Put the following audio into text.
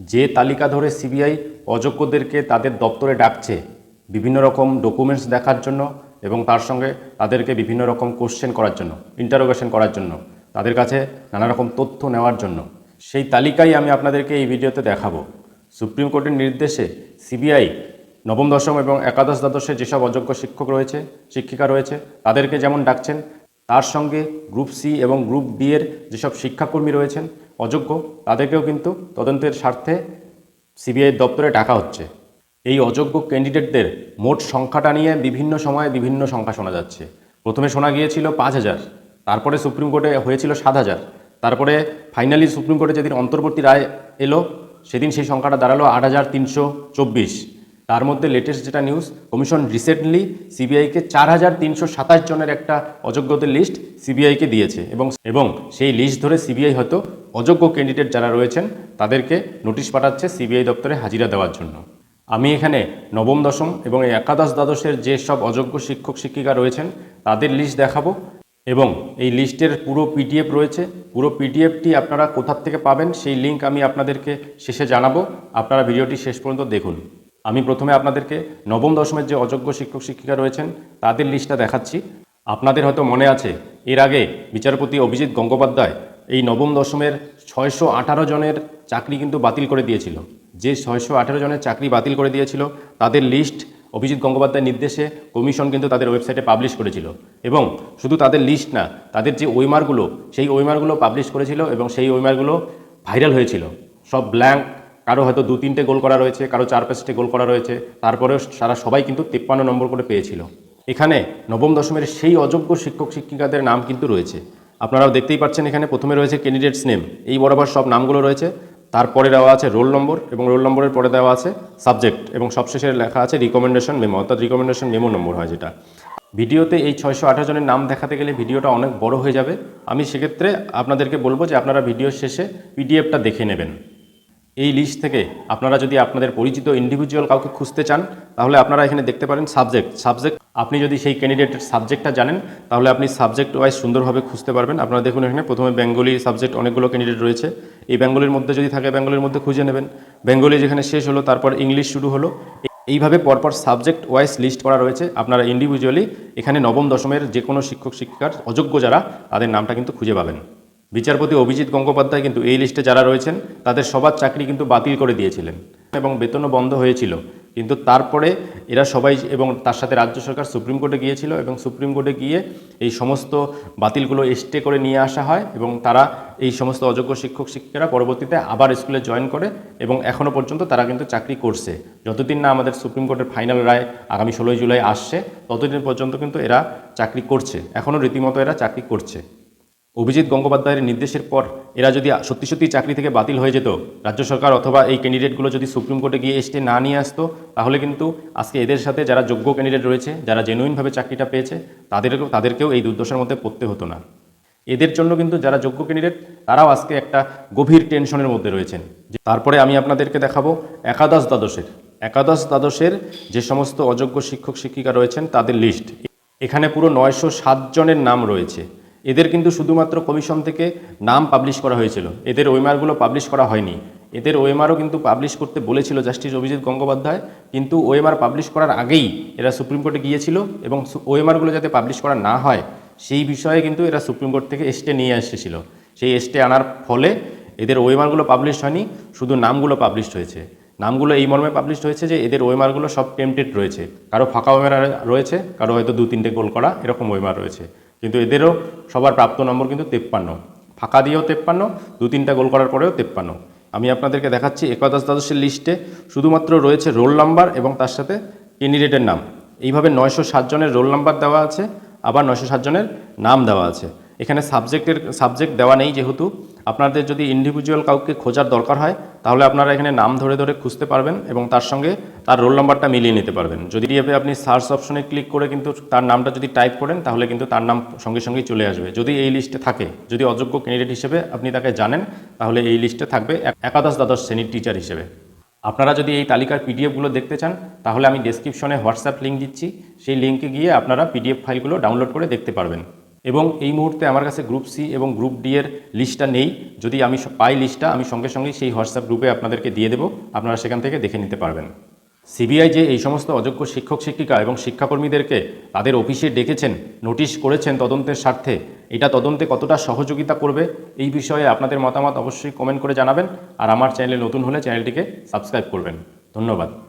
যে তালিকা ধরে সিবিআই অযোগ্যদেরকে তাদের দপ্তরে ডাকছে, বিভিন্ন রকম ডকুমেন্টস দেখার জন্য এবং তার সঙ্গে তাদেরকে বিভিন্ন রকম কোশ্চেন করার জন্য ইন্টারোগেশন করার জন্য, তাদের কাছে নানা রকম তথ্য নেওয়ার জন্য। সেই তালিকাই আমি আপনাদেরকে এই ভিডিওতে দেখাবো। সুপ্রিম কোর্টের নির্দেশে সিবিআই নবম, দশম এবং একাদশ, দ্বাদশে যেসব অযোগ্য শিক্ষক রয়েছে, শিক্ষিকা রয়েছে, তাদেরকে যেমন ডাকছেন, তার সঙ্গে গ্রুপ সি এবং গ্রুপ বি এর যেসব শিক্ষাকর্মী রয়েছেন অযোগ্য। তাদেরকেও কিন্তু তদন্তের স্বার্থে সিবিআই দপ্তরে ডাকা হচ্ছে। এই অযোগ্য ক্যান্ডিডেটদের মোট সংখ্যাটা নিয়ে বিভিন্ন সময়ে বিভিন্ন সংখ্যা শোনা যাচ্ছে। প্রথমে শোনা গিয়েছিল পাঁচ হাজার, তারপরে সুপ্রিম কোর্টে হয়েছিল সাত হাজার, তারপরে ফাইনালি সুপ্রিম কোর্টে যেদিন অন্তর্বর্তী রায় এলো, সেদিন সেই সংখ্যাটা দাঁড়াল আট হাজার তিনশো চব্বিশ। তার মধ্যে লেটেস্ট যেটা নিউজ কমিশন রিসেন্টলি সিবিআইকে চার হাজার তিনশো সাতাশ জনের একটা অযোগ্যদের লিস্ট সিবিআইকে দিয়েছে। এবং এবং সেই লিস্ট ধরে সিবিআই হয়তো অযোগ্য ক্যান্ডিডেট যারা রয়েছেন, তাদেরকে নোটিশ পাঠাচ্ছে সিবিআই দপ্তরে হাজিরা দেওয়ার জন্য। আমি এখানে নবম, দশম এবং একাদশ দ্বাদশের যে সব অযোগ্য শিক্ষক, শিক্ষিকা রয়েছেন, তাদের লিস্ট দেখাবো। এবং এই লিস্টের পুরো পিডিএফ রয়েছে। পুরো পিডিএফটি আপনারা কোথার থেকে পাবেন, সেই লিঙ্ক আমি আপনাদেরকে শেষে জানাব। আপনারা ভিডিওটি শেষ পর্যন্ত দেখুন। আমি প্রথমে আপনাদেরকে নবম দশমের যে অযোগ্য শিক্ষক শিক্ষিকা রয়েছেন, তাদের লিস্টটা দেখাচ্ছি। আপনাদের হয়তো মনে আছে, এর আগে বিচারপতি অভিজিৎ গঙ্গোপাধ্যায় এই নবম দশমের ছয়শো আঠারো জনের চাকরি কিন্তু বাতিল করে দিয়েছিল। যে ছয়শো আঠারো জনের চাকরি বাতিল করে দিয়েছিল, তাদের লিস্ট অভিজিৎ গঙ্গোপাধ্যায়ের নির্দেশে কমিশন কিন্তু তাদের ওয়েবসাইটে পাবলিশ করেছিল। এবং শুধু তাদের লিস্ট না, তাদের যে ওইমারগুলো সেই ওইমারগুলো পাবলিশ করেছিল এবং সেই ওইমারগুলো ভাইরাল হয়েছিল। সব ব্ল্যাঙ্ক কারও হয়তো দু, তিনটে গোল করা রয়েছে, কারও চার পাঁচটে গোল করা রয়েছে। তারপরেও সারা সবাই কিন্তু তিপ্পান্ন নম্বর করে পেয়েছিল। এখানে নবম, দশমের সেই অযোগ্য শিক্ষক, শিক্ষিকাদের নাম কিন্তু রয়েছে। আপনারাও দেখতেই পাচ্ছেন এখানে প্রথমে রয়েছে ক্যান্ডিডেটস নেম এই বরাবর সব নামগুলো রয়েছে। তারপরে দেওয়া আছে রোল নম্বর এবং রোল নম্বরের পরে দেওয়া আছে সাবজেক্ট এবং সবশেষে লেখা আছে রিকমেন্ডেশন মেমো অর্থাৎ রিকমেন্ডেশন মেমো নম্বর হয় যেটা। ভিডিওতে এই ছয়শো আঠারো জনের নাম দেখাতে গেলে ভিডিওটা অনেক বড় হয়ে যাবে। আমি সেক্ষেত্রে আপনাদেরকে বলব যে আপনারা ভিডিও শেষে পিডিএফটা দেখে নেবেন। এই লিস্ট থেকে আপনারা যদি আপনাদের পরিচিত ইন্ডিভিজুয়াল কাউকে খুঁজতে চান, তাহলে আপনারা এখানে দেখতে পারেন সাবজেক্ট সাবজেক্ট আপনি যদি সেই ক্যান্ডিডেটের সাবজেক্টটা জানেন, তাহলে আপনি সাবজেক্ট ওয়াইজ সুন্দরভাবে খুঁজতে পারবেন। আপনারা দেখুন এখানে প্রথমে বেঙ্গলি সাবজেক্ট অনেকগুলো ক্যান্ডিডেট রয়েছে। এই বেঙ্গলির মধ্যে যদি থাকে বেঙ্গলির মধ্যে খুঁজে নেবেন। বেঙ্গলি যেখানে শেষ হলো, তারপর ইংলিশ শুরু হলো। এইভাবে পরপর সাবজেক্ট ওয়াইজ লিস্ট করা রয়েছে। আপনারা ইন্ডিভিজুয়ালি এখানে নবম দশমের যে কোনো শিক্ষক শিক্ষিকার অযোগ্য যারা, তাদের নামটা কিন্তু খুঁজে পাবেন। বিচারপতি অভিজিৎ গঙ্গোপাধ্যায় কিন্তু এই লিস্টে যারা রয়েছেন, তাদের সবার চাকরি কিন্তু বাতিল করে দিয়েছিলেন এবং বেতনও বন্ধ হয়েছিল। কিন্তু তারপরে এরা সবাই এবং তার সাথে রাজ্য সরকার সুপ্রিম কোর্টে গিয়েছিল এবং সুপ্রিম কোর্টে গিয়ে এই সমস্ত বাতিলগুলো স্টে করে নিয়ে আসা হয় এবং তারা এই সমস্ত অযোগ্য শিক্ষক শিক্ষিকারা পরবর্তীতে আবার স্কুলে জয়েন করে এবং এখনও পর্যন্ত তারা কিন্তু চাকরি করছে। যতদিন না আমাদের সুপ্রিম কোর্টের ফাইনাল রায় আগামী ষোলোই জুলাই আসছে, ততদিন পর্যন্ত কিন্তু এরা চাকরি করছে। এখনও রীতিমতো এরা চাকরি করছে। অভিজিৎ গঙ্গোপাধ্যায়ের নির্দেশের পর এরা যদি সত্যি সত্যি চাকরি থেকে বাতিল হয়ে যেত, রাজ্য সরকার অথবা এই ক্যান্ডিডেটগুলো যদি সুপ্রিম কোর্টে গিয়ে এসে না নিয়ে আসতো, তাহলে কিন্তু আজকে এদের সাথে যারা যোগ্য ক্যান্ডিডেট রয়েছে, যারা জেনুইনভাবে চাকরিটা পেয়েছে, তাদেরকেও তাদেরকেও এই দুর্দশার মধ্যে পড়তে হতো না। এদের জন্য কিন্তু যারা যোগ্য ক্যান্ডিডেট, তারাও আজকে একটা গভীর টেনশনের মধ্যে রয়েছেন। তারপরে আমি আপনাদেরকে দেখাবো একাদশ দ্বাদশের। একাদশ দ্বাদশের যে সমস্ত অযোগ্য শিক্ষক শিক্ষিকা রয়েছেন, তাদের লিস্ট এখানে পুরো নয়শো সাত জনের নাম রয়েছে। এদের কিন্তু শুধুমাত্র কমিশন থেকে নাম পাবলিশ করা হয়েছিল। এদের ওয়েমারগুলো পাবলিশ করা হয়নি। এদের ওয়েমারও কিন্তু পাবলিশ করতে বলেছিল জাস্টিস অভিজিৎ গঙ্গোপাধ্যায়, কিন্তু ওয়েমার পাবলিশ করার আগেই এরা সুপ্রিম কোর্টে গিয়েছিল এবং ওয়েমারগুলো যাতে পাবলিশ করা না হয়, সেই বিষয়ে কিন্তু এরা সুপ্রিম কোর্ট থেকে এসটে নিয়ে এসেছিল। সেই এসটে আনার ফলে এদের ওয়েমারগুলো পাবলিশ হয়নি, শুধু নামগুলো পাবলিশ হয়েছে। নামগুলো এই মর্মে পাবলিশ হয়েছে যে এদের ওয়েমারগুলো সব টেমটেড রয়েছে। কারও ফাঁকা ওয়েমার রয়েছে, কারও হয়তো দু তিনটে গোল করা এরকম ওয়েমার রয়েছে। কিন্তু এদেরও সবার প্রাপ্ত নম্বর কিন্তু তেপ্পান্ন। ফাঁকা দিয়েও তেপ্পান্ন, দু তিনটা গোল করার পরেও তেপ্পান্ন। আমি আপনাদেরকে দেখাচ্ছি একাদশ দ্বাদশের লিস্টে শুধুমাত্র রয়েছে রোল নাম্বার এবং তার সাথে ক্যান্ডিডেটের নাম। এইভাবে নয়শো সাতজনের রোল নাম্বার দেওয়া আছে, আবার নয়শো সাতজনের নাম দেওয়া আছে। এখানে সাবজেক্টের, সাবজেক্ট দেওয়া নেই যেহেতু। আপনাদের যদি ইন্ডিভিজুয়াল কাউকে খোঁজার দরকার হয়, তাহলে আপনারা এখানে নাম ধরে ধরে খুঁজতে পারবেন এবং তার সঙ্গে তার রোল নাম্বারটা মিলিয়ে নিতে পারবেন। যদি এভাবে আপনি সার্চ অপশনে ক্লিক করে কিন্তু তার নামটা যদি টাইপ করেন, তাহলে কিন্তু তার নাম সঙ্গে সঙ্গেই চলে আসবে। যদি এই লিস্টে থাকে, যদি অযোগ্য ক্যান্ডিডেট হিসেবে আপনি তাকে জানেন, তাহলে এই লিস্টে থাকবে একাদশ দ্বাদশ শ্রেণির টিচার হিসেবে। আপনারা যদি এই তালিকার পিডিএফগুলো দেখতে চান, তাহলে আমি ডেসক্রিপশনে হোয়াটসঅ্যাপ লিঙ্ক দিচ্ছি। সেই লিঙ্কে গিয়ে আপনারা পিডিএফ ফাইলগুলো ডাউনলোড করে দেখতে পারবেন। এবং এই মুহূর্তে আমার কাছে গ্রুপ সি এবং গ্রুপ ডি এর লিস্টটা নেই। যদি আমি পাই লিস্টটা আমি সঙ্গে সঙ্গে সেই হোয়াটসঅ্যাপ গ্রুপে আপনাদেরকে দিয়ে দেবো। আপনারা সেখান থেকে দেখে নিতে পারবেন। সিবিআই যে এই সমস্ত অযোগ্য শিক্ষক, শিক্ষিকা এবং শিক্ষাকর্মীদেরকে তাদের অফিসে ডেকেছেন, নোটিশ করেছেন তদন্তের স্বার্থে, এটা তদন্তে কতটা সহযোগিতা করবে, এই বিষয়ে আপনাদের মতামত অবশ্যই কমেন্ট করে জানাবেন। আর আমার চ্যানেলে নতুন হলে চ্যানেলটিকে সাবস্ক্রাইব করবেন। ধন্যবাদ।